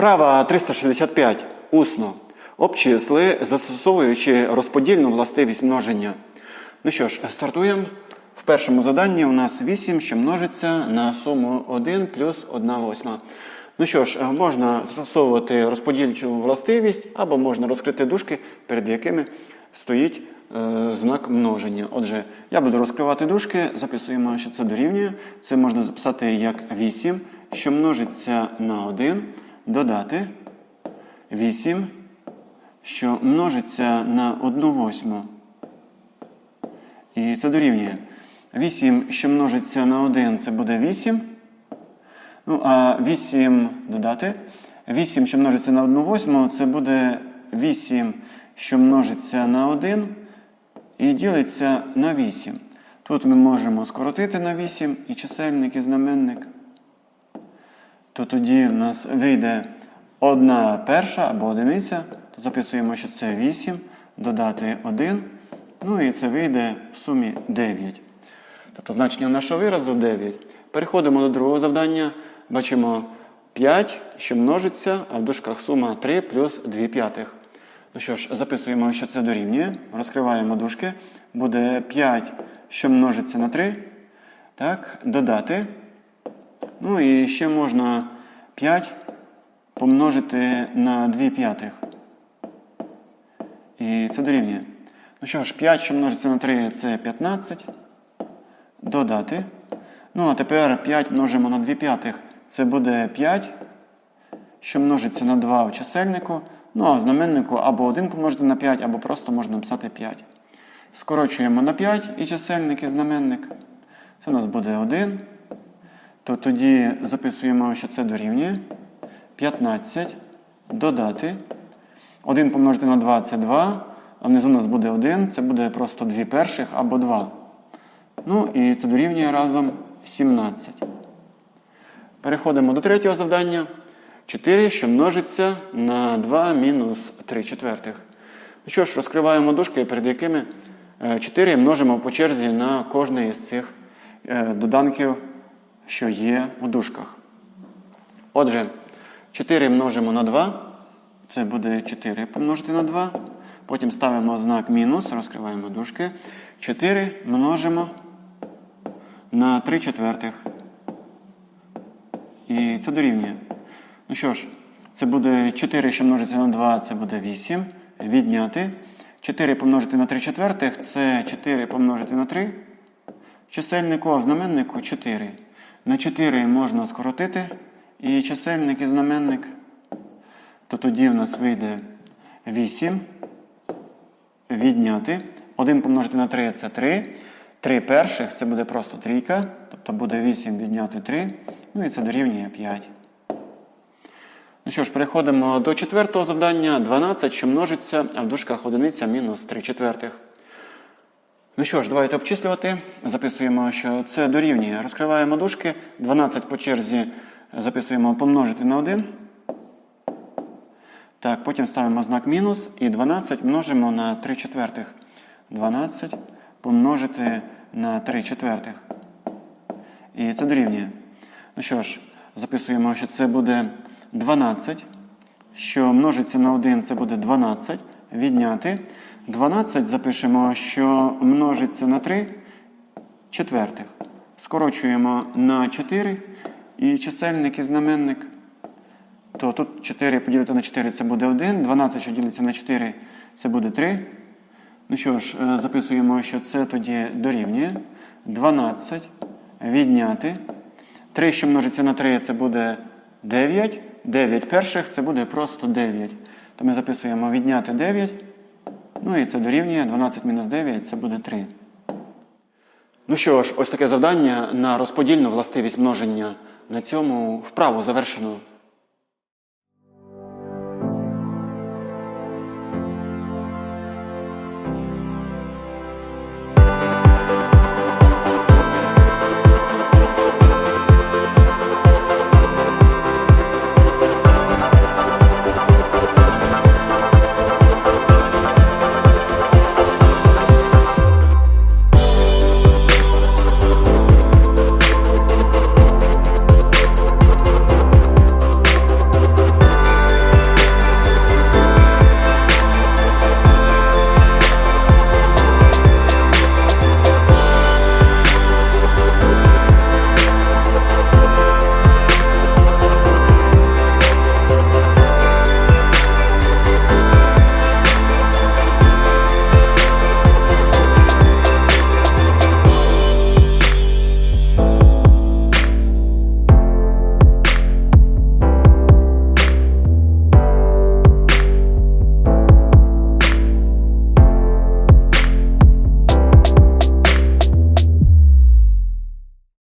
Вправа 365. Усно. Обчисли, застосовуючи розподільну властивість множення. Ну що ж, стартуємо. В першому заданні у нас 8, що множиться на суму 1 плюс 1 восьма. Ну що ж, можна застосовувати розподільчу властивість, або можна розкрити дужки, перед якими стоїть е, знак множення. Отже, я буду розкривати дужки, записуємо, що це дорівнює. Це можна записати як 8, що множиться на 1, додати 8, що множиться на 1 восьму. І це дорівнює. 8, що множиться на 1, це буде 8. Ну, а 8 додати. 8, що множиться на 1 восьму, це буде 8, що множиться на 1 і ділиться на 8. Тут ми можемо скоротити на 8 і чисельник, і знаменник. То тоді в нас вийде 1 перша або одиниця. То записуємо, що це 8, додати 1. Ну і це вийде в сумі 9. Тобто значення нашого виразу 9. Переходимо до другого завдання. Бачимо 5, що множиться, а в дужках сума 3 плюс 2 п'ятих. Ну що ж, записуємо, що це дорівнює. Розкриваємо дужки. Буде 5, що множиться на 3. Так, додати. Ну і ще можна 5 помножити на 2 п'ятих. І це дорівнює. Ну що ж, 5, що множиться на 3, це 15. Додати. Ну, а тепер 5 множимо на 2 п'ятих. Це буде 5, що множиться на 2 в чисельнику. Ну, а в знаменнику або 1 помножити на 5, або просто можна написати 5. Скорочуємо на 5 і чисельник, і знаменник. Це у нас буде 1. То тоді записуємо, що це дорівнює. 15. Додати. 1 помножити на 2 це 2. А внизу у нас буде 1. Це буде просто 2 перших або 2. Ну і це дорівнює разом 17. Переходимо до третього завдання. 4, що множиться на 2 мінус 3 четвертих. Ну що ж, розкриваємо дужки, перед якими 4 множимо по черзі на кожний із цих е, доданків, що є у дужках. Отже, 4 множимо на 2. Це буде 4 помножити на 2. Потім ставимо знак мінус, розкриваємо дужки. 4 множимо на 3 четвертих. І це дорівнює. Ну що ж, це буде 4, що множиться на 2, це буде 8. Відняти. 4 помножити на 3 четвертих це 4 помножити на 3. Чисельнику, а в знаменнику 4. На 4 можна скоротити. І чисельник і знаменник. То тоді в нас вийде 8. Відняти. 1 помножити на 3 це 3. 3 перших це буде просто трійка. Тобто буде 8 відняти 3. Ну і це дорівнює 5. Ну що ж, переходимо до четвертого завдання. 12, що множиться, а в дужках одиниця мінус 3 четвертих. Ну що ж, давайте обчислювати. Записуємо, що це дорівнює. Розкриваємо дужки. 12 по черзі записуємо помножити на 1. Так, потім ставимо знак мінус і 12 множимо на 3 четвертих. 12 помножити на 3 четвертих. І це дорівнює. Ну що ж, записуємо, що це буде 12, що множиться на 1, це буде 12. Відняти. 12 запишемо, що множиться на 3 четвертих. Скорочуємо на 4 і чисельник і знаменник. То тут 4 поділити на 4 це буде 1. 12, що ділиться на 4, це буде 3. Ну що ж, е, записуємо, що це тоді дорівнює. 12 відняти. 3, що множиться на 3, це буде 9. 9 перших це буде просто 9. То ми записуємо відняти 9. Ну і це дорівнює 12 мінус 9, це буде 3. Ну що ж, ось таке завдання на розподільну властивість множення. На цьому вправу завершено.